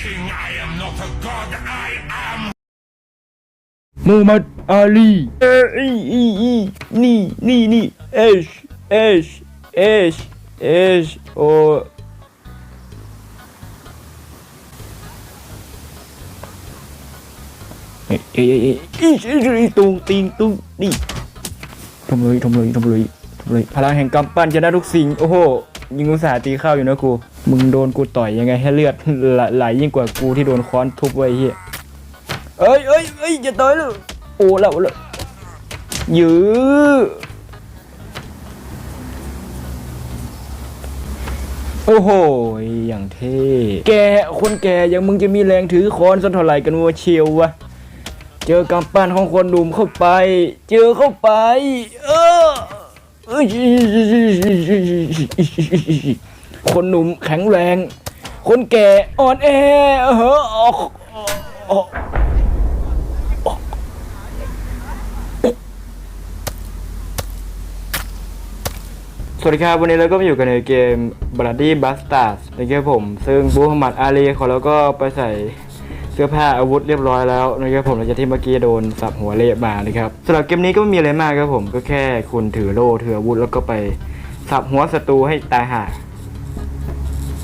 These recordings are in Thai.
king, I am not a god, I am มูฮัมหมัดอาลีเอ้ยอีอีนี่นี่นี่เอชเอชเอชเอชโอเอ้ยเอ้ยเอ้ยเอ้ยอีอีอีตุงติงตุงนี่ทำเลยทำเลยทำเลยทำเลยพลังแห่งกำปั้นชนะทุกสิ่ง โอ้โหยิงอุตสาห์ตีเข้าอยู่นะกู มึงโดนกูต่อยยังไงให้เลือดไหลไหลยิ่งกว่ากูที่โดนค้อนทุบไว้ไอ้เฮียเอ้ยเอ้ยเอ้ยจะตายแล้วโอ้แล้วแล้วยื้อโอ้โห อย่างเท่ แก คนแกยังมึงจะมีแรงถือค้อนสักเท่าไหร่กันวะเชียววะ เจอกำปั้นของคนหนุ่มเข้าไป เจอเข้าไป เออเอ้ย คนหนุ่มแข็งแรง คนแก่อ่อนแอเออออกสวัสดีครับ วันนี้เราก็มาอยู่กันในเกม Bloody Bastards นะครับผม ซึ่งบูฮัมหมัดอาลีของเราก็ไปใส่เสื้อผ้าอาวุธเรียบร้อยแล้วนะครับผมหลังจากที่เมื่อกี้โดนสับหัวเละมานะครับสำหรับเกมนี้ก็ไม่มีอะไรมากครับผม ก็แค่คุณถือโล่ถืออาวุธแล้วก็ไปสับหัวศัตรูให้ตายห่า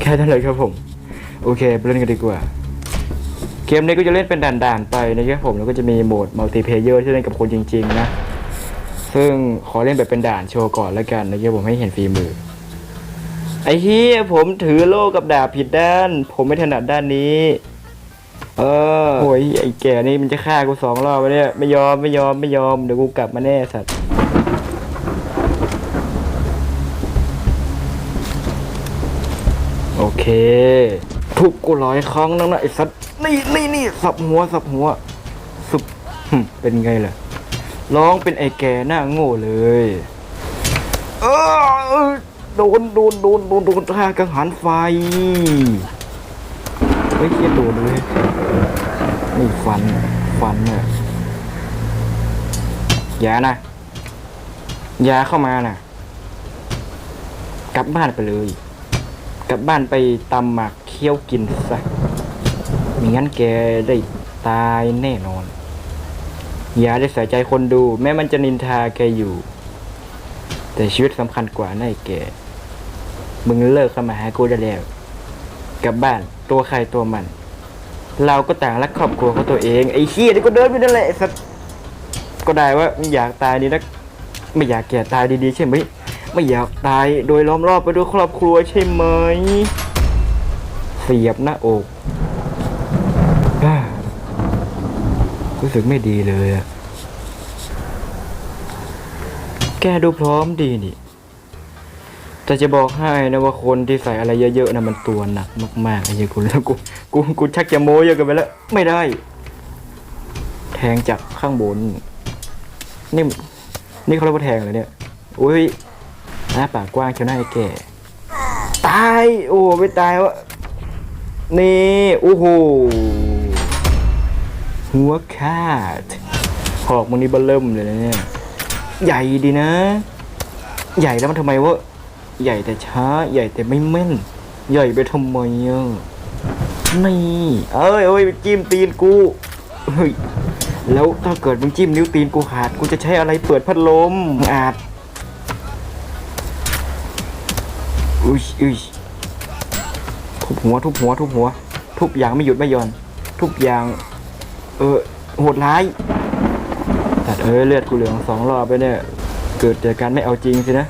แค่นั้นเลยครับผม โอเคไปเล่นกันดีกว่า เกมนี้ก็จะเล่นเป็นด่านๆไปนะครับผมแล้วก็จะมีโหมดมัลติเพเยอร์ที่เล่นกับคนจริง ๆ นะ ซึ่งขอเล่นแบบเป็นด่านโชว์ก่อนแล้วกันนะครับผมให้เห็นฝีมือ ไอ้เฮียผมถือโล่กับดาบผิดด้าน ผมไม่ถนัดด้านนี้ เออโอ้ยไอ้แก่นี่มันจะฆ่ากูสองรอบไปเนี่ยไม่ยอมไม่ยอมไม่ยอมเดี๋ยวกูกลับมาแน่สัตว์ โอเค ทุบกูร้อยครั้งนั่นนะไอ้สัตว์นี่นี่นี่สับหัวสับหัว สุบเป็นไงล่ะ ร้องเป็นไอ้แก่หน้าโง่เลยเออโดนโดนโดนโดนโดนท่ากังหันไฟไม่เคียดโดนเลยนี่ฟันฟันเนี่ยอย่านะอย่าเข้ามานะกลับบ้านไปเลย ลับบ้านไปตำหมักเคี้ยวกินซะม่งั้นแกได้ตายแน่นอน อย่าได้ใส่ใจคนดู แม้มันจะนินทาแกอยู่ แต่ชีวิตสำคัญกว่านะไอ้แก มึงเลิกเข้ามาหากูได้แล้ว กลับบ้านตัวใครตัวมัน เราก็ต่างรักครอบครัวของตัวเอง ไอ้เฮียนี่ก็เดินไปนั่นแหละสัตก็ได้ว่าไม่อยากตายดีนักไม่อยากแก่ตายดีๆใช่ไหม ไม่อยากตายโดยล้อมรอบไปด้วยครอบครัวใช่ไหม เสียบหน้าอกรู้สึกไม่ดีเลยอะแกดูพร้อมดีนี่แต่จะบอกให้นะว่าคนที่ใส่อะไรเยอะๆนะมันตัวหนักมากๆไอ้เหี้ยกูแล้วกูกูกูชักจะโม้เยอะเกันไปแล้ว ไม่ได้ แทงจากข้างบน นี่นี่เขาเรียกว่าแทงเลยเนี่ย อุ้ย หน้าปากกว้างเชียวหน้าไอ้แก่ตายโอ้ไม่ตายวะนี่โอ้โหหัวขาดหอกมึงนี่เบลเริ่มเลยนะเนี่ยใหญ่ดีนะ ใหญ่แล้วมันทำไมวะใหญ่แต่ช้า ใหญ่แต่ไม่แม่น ใหญ่ไปทำไมอะนี่เอ้ยเอ้ยจิ้มตีนกูเฮ้ยแล้วถ้าเกิดมึงจิ้มนิ้วตีนกูขาดกูจะใช้อะไรเปิดพัดลมอาจ อุ้ยอุ้ยทุบหัวทุบหัวทุบหัว ทุบอย่างไม่หยุดไม่หย่อน ทุบอย่าง เออโหดร้ายแต่เอ้ยเลือดกูเหลืองสองรอบไปเนี่ย เกิดจากการไม่เอาจริงสินะ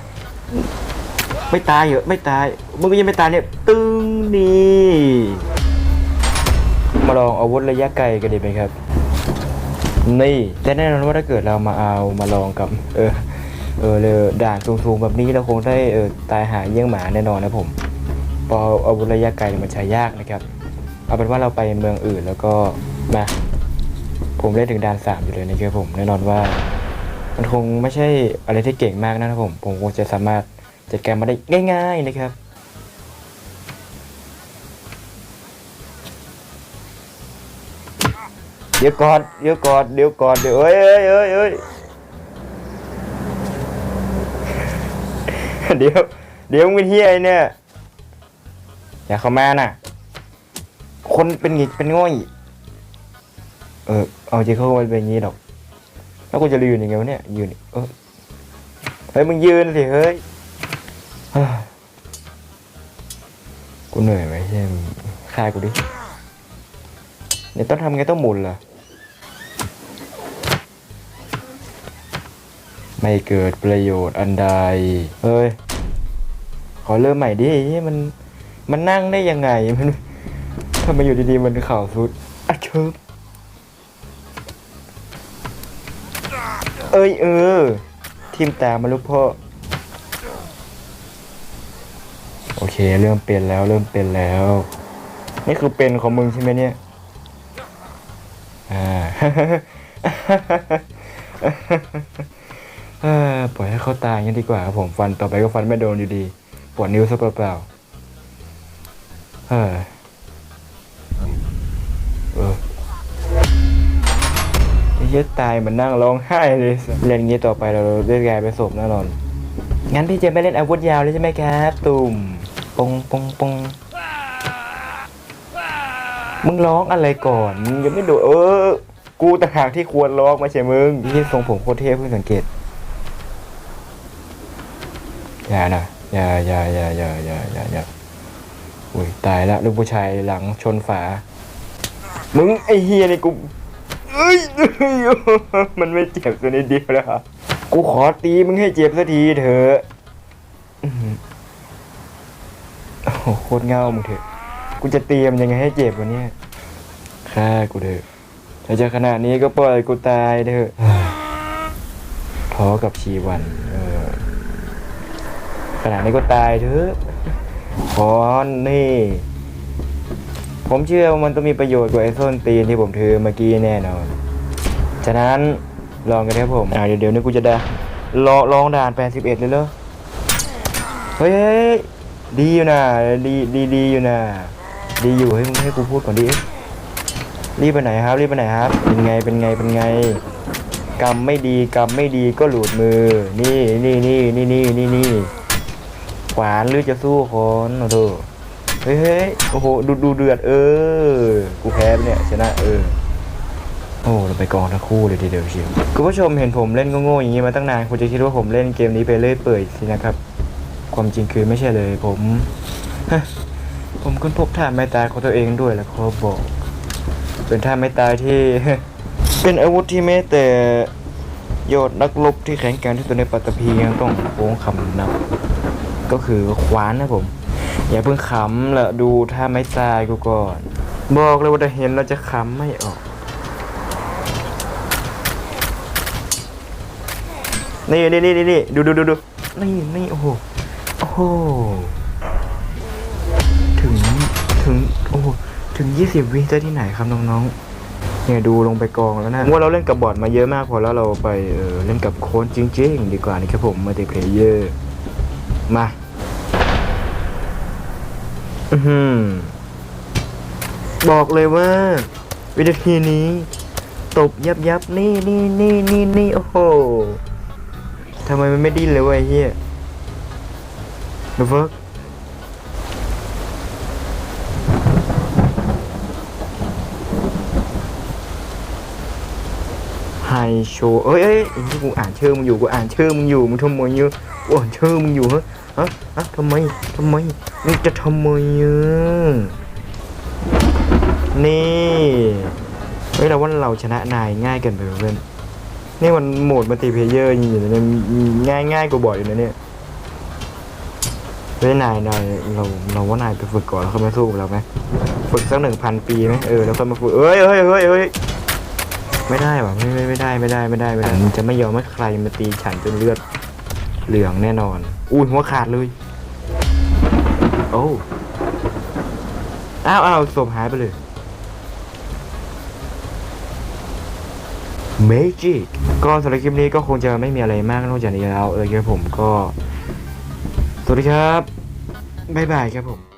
ไม่ตายเหรอไม่ตายมึงยังไม่ตายเนี่ย ตึงนี่มาลองอาวุธระยะไกลกันดีไหมครับ นี่แต่แน่นอนว่าถ้าเกิดเรามาเอามาลองกับ เออ เออเลยด่านสูงๆแบบนี้เราคงได้เออตายหาเยี่ยงหมาแน่นอนนะผมพออาวุธระยะไกลมันใช้ยากนะครับ เอาเป็นว่าเราไปเมืองอื่นแล้วก็มาผมเล่นถึงด่านสามอยู่เลยนะครับผมแน่นอนว่า มันคงไม่ใช่อะไรที่เก่งมากนะครับผม ผมคงจะสามารถจัดการมาได้ง่าย ๆนะครับเดี๋ยวก่อนเดี๋ยวก่อนเดี๋ยวก่อนเดี๋ยวเอ้ยเอ้ยเอ้ย เดี๋ยว เดี๋ยวมึงเป็นเฮียไอ้เนี่ย อย่าเข้ามาน่ะ คนเป็นงี้เป็นง่อยเออ เอาจริงเขามันเป็นอย่างงี้ดอก แล้วกูจะยืนยังไงวะเนี่ย ยืน เออ เฮ้ยมึงยืนสิเฮ้ยกูเหนื่อยไหมใช่ยมึงฆ่ากูดิเนี่ยต้องทำไงต้องหมุนเหรอ ไม่เกิดประโยชน์อันใดเฮ้ย ขอเริ่มใหม่ดิมัน มันนั่งได้ยังไง มันทำไมอยู่ดีๆ มันเข่าสุดอะเชิบเอ้ยเออทิมตามมาลูกพ่อ โอเค เริ่มเป็นแล้ว เริ่มเป็นแล้ว นี่คือเป็นของมึงใช่ไหมเนี่ย อ่า ปล่อยให้เขาตายงั้นดีกว่าครับผมฟันต่อไปก็ฟันไม่โดนอยู่ดีปวดนิ้วซะเปล่าๆเออเออไอ้เจตายมันนั่งร้องไห้เลยสัสเล่นองนี้ต่อไปเราได้กลายเป็นศพแน่นอนงั้นพี่จะไม่เล่นอาวุธยาวเลยใช่ไหมครับตุ่มปงปงปงมึงร้องอะไรก่อนมึงยังไม่ดูเออ กูต่างหากที่ควรร้องไม่ใช่มึงที่ทรงผมโคตรเท่เพิ่งสังเกต อย่านะอย่าอย่าอย่าอย่าอย่าอย่าอย่าอุ้ยตายละลูกผู้ชายหลังชนฝา มึงไอเฮียนี่กูเอ้ยมันไม่เจ็บตัวนิดเดียวแล้วครับกูขอตีมึงให้เจ็บสักทีเถอะโอ้โหโคตรเง่ามึงเถอะ กูจะตีมันยังไงให้เจ็บวะเนี่ยฆ่ากูเถอะถ้าจะขนาดนี้ก็ปล่อยกูตายเถอะท้อกับชีวันเขนาดนี้ก็ตายเถอะขอนี่ ผมเชื่อว่ามันต้องมีประโยชน์กว่าไอ้ส้นตีนที่ผมถือเมื่อกี้แน่นอน ฉะนั้นลองกันครับผมอ่าเดี๋ยวเดี๋ยวนี้กูจะได้ลองลองด่าน 81 เลยเหรอเฮ้ยเฮ้ยดีอยู่นะดีดีดีอยู่นะดีอยู่ให้มึงให้กูพูดก่อนดิรีบไปไหนครับ รีบไปไหนครับ เป็นไงเป็นไงเป็นไงกรรมไม่ดีกรรมไม่ดีก็หลุดมือ นี่นี่นี่นี่นี่นี่นี่ ขวานหรือจะสู้คนโอ้โหเฮ้ยเฮ้ยโอ้โหดูดูเดือดเออ กูแพ้เนี่ยชนะเออโอ้เราไปกองทั้งคู่เลยทีเดียวเชียวคุณผู้ชมเห็นผมเล่นก็โง่อย่างนี้มาตั้งนานคุณจะคิดว่าผมเล่นเกมนี้ไปเรื่อยเปื่อยสินะครับ ความจริงคือไม่ใช่เลยผมผมค้นพบท่าไม้ตายของตัวเองด้วยแหละขอบอก เป็นท่าไม้ตายที่ เป็นอาวุธที่แม้แต่ยอดนักรบที่แข็งแกร่งที่สุดในปัตตภียังต้องโค้งคำนับ ก็คือขวานนะผม อย่าเพิ่งขำละดูท่าไม้ตายกูก่อน บอกเลยว่าถ้าเห็นเราจะขำไม่ออก นี่นี่นี่นี่นดูดูดูดูนี่นี่โอ้โหโอ้โหถึงถึงโอ้โหถึงยี่สิบวิได้ที่ไหนครับน้องๆเนี่ยดูลงไปกองแล้วนะว่าเราเล่นกับบอดมาเยอะมากพอแล้วเราไปเเล่นกับโค้ชจริงๆ ดีกว่านะครับผมมัลติเพลเยอร์มา อือหือบอกเลยว่า วินาทีนี้ ตบยับยับนี่นี่นี่นี่นี่โอ้โหทำไมมันไม่ดิ้นเลยวะไอ้เฮียดูฟักไฮโชเอ้ยเอ้ยกูอ่านชื่อมึงอยู่กูอ่านชื่อมึงอยู่มึงทำมเยอะกูอ่านชื่อมึงอยู่ฮะ ฮะฮะทำไมทำไมมึงจะทำไมเยอะนี่เฮ้ยเราว่าเราชนะนายง่ายเกินไปเพื่อนนี่มันโหมดมัลติเพเยอร์จริงๆนะเนี่ยง่ายง่ายกว่าบ่อยอยู่นะเนี่ยเฮ้ยนายนายเราเราว่านายไปฝึกก่อนแล้วค่อยมาสู้กับเราไหมฝึกสักหนึ่งพันปีไหมเออแล้วค่อยมาฝึกเอ้ยเฮ้ยเฮ้ยเฮ้ยไม่ได้ว่ะไม่ไม่ไม่ได้ไม่ได้ไม่ได้ไม่ได้จะไม่ยอมให้ใครมาตีฉันจนเลือด เหลืองแน่นอน อุ้ยหัวขาดเลย โอ้อ้าวอ้าวศพหายไปเลย เมจิกก็สำหรับคลิปนี้ก็คงจะไม่มีอะไรมากนอกจากนี้แล้ว เออครับผมก็ สวัสดีครับ บ๊ายบายครับผม